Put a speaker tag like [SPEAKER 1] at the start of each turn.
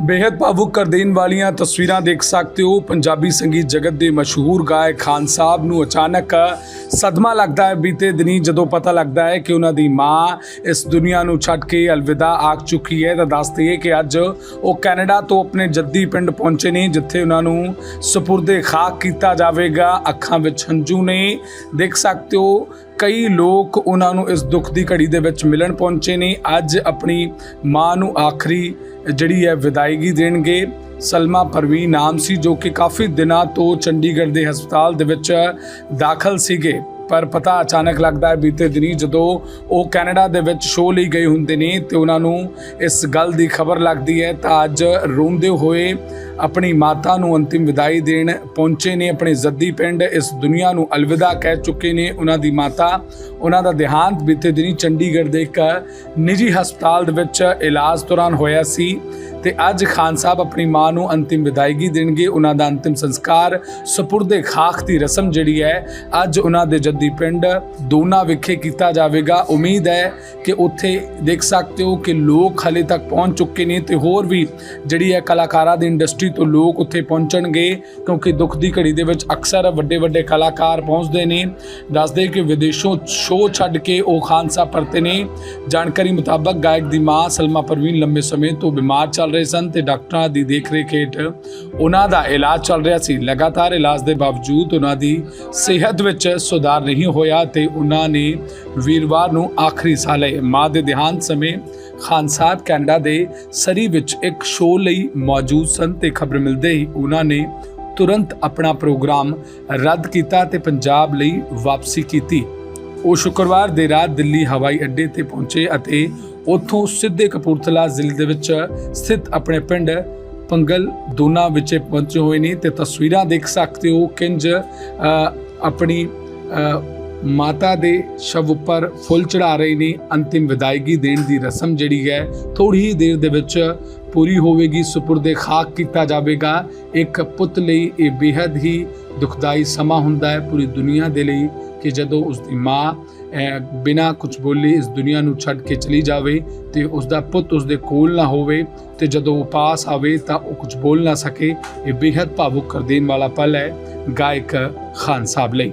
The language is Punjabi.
[SPEAKER 1] ਬੇहद ਭਾਵੁਕ ਕਰ ਦੇਣ ਵਾਲੀਆਂ ਤਸਵੀਰਾਂ ਦੇਖ ਸਕਦੇ ਹੋ। ਪੰਜਾਬੀ ਸੰਗੀਤ ਜਗਤ ਦੇ ਮਸ਼ਹੂਰ ਗਾਇਕ ਖਾਨ ਸਾਹਿਬ ਨੂੰ ਅਚਾਨਕ ਸਦਮਾ ਲੱਗਦਾ ਹੈ। ਬੀਤੇ ਦਿਨੀ ਜਦੋਂ ਪਤਾ ਲੱਗਦਾ ਹੈ ਕਿ ਉਹਨਾਂ ਦੀ ਮਾਂ ਇਸ ਦੁਨੀਆ ਨੂੰ ਛੱਡ ਕੇ ਅਲਵਿਦਾ ਆਖ ਚੁੱਕੀ ਹੈ, ਤਾਂ ਦੱਸ ਦਈਏ ਕਿ ਅੱਜ ਉਹ ਕੈਨੇਡਾ ਤੋਂ ਆਪਣੇ ਜੱਦੀ ਪਿੰਡ ਪਹੁੰਚੇ ਨੇ, ਜਿੱਥੇ ਉਹਨਾਂ ਨੂੰ ਸਪੁਰਦੇ ਖਾਕ ਕੀਤਾ ਜਾਵੇਗਾ। ਅੱਖਾਂ ਵਿੱਚ ਹੰਝੂ ਨੇ। ਦੇਖ ਸਕਦੇ ਹੋ ਕਈ ਲੋਕ ਉਹਨਾਂ ਨੂੰ ਇਸ ਦੁੱਖ ਦੀ ਘੜੀ ਦੇ ਵਿੱਚ ਮਿਲਣ ਪਹੁੰਚੇ ਨੇ। ਅੱਜ ਆਪਣੀ ਮਾਂ ਨੂੰ ਆਖਰੀ ਜਿਹੜੀ ਹੈ ਵਿਦਾਇਗੀ ਦੇਣਗੇ। ਸਲਮਾ ਪਰਵੀਨ ਨਾਮ ਸੀ ਜੋ ਕਿ ਕਾਫੀ ਦਿਨਾਂ ਤੋਂ ਚੰਡੀਗੜ੍ਹ ਦੇ ਹਸਪਤਾਲ ਦੇ ਵਿੱਚ ਦਾਖਲ ਸੀਗੇ। ਪਰ ਪਤਾ ਅਚਾਨਕ ਲੱਗਦਾ ਹੈ, ਬੀਤੇ ਦਿਨੀ ਜਦੋਂ ਉਹ ਕੈਨੇਡਾ ਦੇ ਵਿੱਚ ਸ਼ੋਅ ਲਈ ਗਏ ਹੁੰਦੇ ਨੇ ਤੇ ਉਹਨਾਂ ਨੂੰ ਇਸ ਗੱਲ ਦੀ ਖਬਰ ਲੱਗਦੀ ਹੈ, ਤਾਂ ਅੱਜ ਰੋਂਦੇ ਹੋਏ ਆਪਣੀ ਮਾਤਾ ਨੂੰ ਅੰਤਿਮ ਵਿਦਾਈ ਦੇਣ ਪਹੁੰਚੇ ਨੇ। ਆਪਣੇ ਜ਼ੱਦੀ ਪਿੰਡ ਇਸ ਦੁਨੀਆ ਨੂੰ ਅਲਵਿਦਾ ਕਹਿ ਚੁੱਕੇ ਨੇ ਉਹਨਾਂ ਦੀ ਮਾਤਾ। ਉਹਨਾਂ ਦਾ ਦੇਹਾਂਤ ਬੀਤੇ ਦਿਨੀ ਚੰਡੀਗੜ੍ਹ ਦੇ ਇੱਕ ਨਿੱਜੀ ਹਸਪਤਾਲ ਦੇ ਵਿੱਚ ਇਲਾਜ ਦੌਰਾਨ ਹੋਇਆ ਸੀ। ਤੇ ਅੱਜ ਖਾਨ ਸਾਹਿਬ ਆਪਣੀ ਮਾਂ ਨੂੰ ਅੰਤਿਮ ਵਿਦਾਇਗੀ ਦੇਣਗੇ। ਉਹਨਾਂ ਦਾ ਅੰਤਿਮ ਸੰਸਕਾਰ ਸਪੁਰਦੇ ਖਾਕ ਦੀ ਰਸਮ ਜਿਹੜੀ ਹੈ, ਅੱਜ ਉਹਨਾਂ ਦੇ ਜੱਦੀ ਪਿੰਡ ਦੋਨਾ ਵਿਖੇ ਕੀਤਾ ਜਾਵੇਗਾ। ਉਮੀਦ ਹੈ ਕਿ ਉੱਥੇ ਦੇਖ ਸਕਦੇ ਹੋ ਕਿ ਲੋਕ ਹਲੇ ਤੱਕ ਪਹੁੰਚ ਚੁੱਕੇ ਨੇ ਤੇ ਹੋਰ ਵੀ ਜਿਹੜੀ ਹੈ ਕਲਾਕਾਰਾਂ ਦੀ ਇੰਡਸਟਰੀ ਤੋਂ ਲੋਕ ਉੱਥੇ ਪਹੁੰਚਣਗੇ, ਕਿਉਂਕਿ ਦੁੱਖ ਦੀ ਘੜੀ ਦੇ ਵਿੱਚ ਅਕਸਰ ਵੱਡੇ ਵੱਡੇ ਕਲਾਕਾਰ ਪਹੁੰਚਦੇ ਨੇ। ਦੱਸਦੇ ਕਿ ਵਿਦੇਸ਼ੋਂ ਸ਼ੋਅ ਛੱਡ ਕੇ ਉਹ ਖਾਨ ਸਾਹਿਬ ਪਰਤੇ ਨੇ। ਜਾਣਕਾਰੀ ਮੁਤਾਬਕ ਗਾਇਕ ਦੀ ਮਾਂ ਸਲਮਾ ਪਰਵੀਨ ਲੰਬੇ ਸਮੇਂ ਤੋਂ ਬਿਮਾਰ ਚੱਲ ਰਹੇ ਸਨ ਤੇ ਡਾਕਟਰਾਂ ਦੀ ਦੇਖਰੇਖ ਹੇਠ ਉਹਨਾਂ ਦਾ ਇਲਾਜ ਚੱਲ ਰਿਹਾ ਸੀ। ਲਗਾਤਾਰ ਇਲਾਜ ਦੇ ਬਾਵਜੂਦ ਉਹਨਾਂ ਦੀ ਸਿਹਤ ਵਿੱਚ ਸੁਧਾਰ ਨਹੀਂ ਹੋਇਆ ਤੇ ਉਹਨਾਂ ਨੇ ਵੀਰਵਾਰ ਨੂੰ ਆਖਰੀ ਸਾਹ ਲਏ। ਮਾਂ ਦੇ ਦੇਹਾਂਤ ਸਮੇਂ ਖਾਨ ਸਾਹਿਬ ਕੈਨੇਡਾ ਦੇ ਸਰੀ ਵਿੱਚ ਇੱਕ ਸ਼ੋਅ ਲਈ ਮੌਜੂਦ ਸਨ ਤੇ ਖਬਰ ਮਿਲਦੇ ਹੀ ਉਹਨਾਂ ਨੇ ਤੁਰੰਤ ਆਪਣਾ ਪ੍ਰੋਗਰਾਮ ਰੱਦ ਕੀਤਾ ਤੇ ਪੰਜਾਬ ਲਈ ਵਾਪਸੀ ਕੀਤੀ। ਉਹ ਸ਼ੁੱਕਰਵਾਰ ਦੇ ਰਾਤ ਦਿੱਲੀ ਹਵਾਈ ਅੱਡੇ ਤੇ ਪਹੁੰਚੇ ਅਤੇ ਉੱਥੋਂ ਸਿੱਧੇ ਕਪੂਰਥਲਾ ਜ਼ਿਲ੍ਹੇ ਦੇ ਵਿੱਚ ਸਥਿਤ ਆਪਣੇ ਪਿੰਡ ਪੰਗਲ ਦੋਨਾ ਵਿੱਚ ਪਹੁੰਚੇ ਹੋਏ ਨੇ ਤੇ ਤਸਵੀਰਾਂ ਦੇਖ ਸਕਦੇ ਹੋ ਕਿੰਜ ਆਪਣੀ ਮਾਤਾ ਦੇ ਸ਼ਵ ਉੱਪਰ ਫੁੱਲ ਚੜਾ ਰਹੇ ਨੇ। ਅੰਤਿਮ ਵਿਦਾਇਗੀ ਦੇਣ ਦੀ ਰਸਮ ਜਿਹੜੀ ਹੈ ਥੋੜੀ ਹੀ ਦੇਰ ਦੇ ਵਿੱਚ ਪੂਰੀ ਹੋਵੇਗੀ, ਸੁਪੁਰ ਦੇ ਖਾਕ ਕੀਤਾ ਜਾਵੇਗਾ। ਇੱਕ ਪੁੱਤ ਲਈ ਇਹ ਬੇहद ਹੀ ਦੁਖਦਾਈ ਸਮਾਂ ਹੁੰਦਾ ਹੈ ਪੂਰੀ ਦੁਨੀਆ ਦੇ ਲਈ ਕਿ ਜਦੋਂ ਉਸ ਦੀ ਮਾਂ ਬਿਨਾ ਕੁਝ ਬੋਲੇ ਇਸ ਦੁਨੀਆ ਨੂੰ ਛੱਡ ਕੇ ਚਲੀ ਜਾਵੇ ਤੇ ਉਸ ਦਾ ਪੁੱਤ ਉਸ ਦੇ ਕੋਲ ਨਾ ਹੋਵੇ ਤੇ ਜਦੋਂ ਉਹ ਪਾਸ ਆਵੇ ਤਾਂ ਉਹ ਕੁਝ ਬੋਲ ਨਾ ਸਕੇ, ਇਹ ਬੇहद ਭਾਵੁਕ ਕਰ ਦੇਣ ਵਾਲਾ ਪਲ ਹੈ, ਗਾਇਕ ਖਾਨ ਸਾਹਿਬ ਲਈ।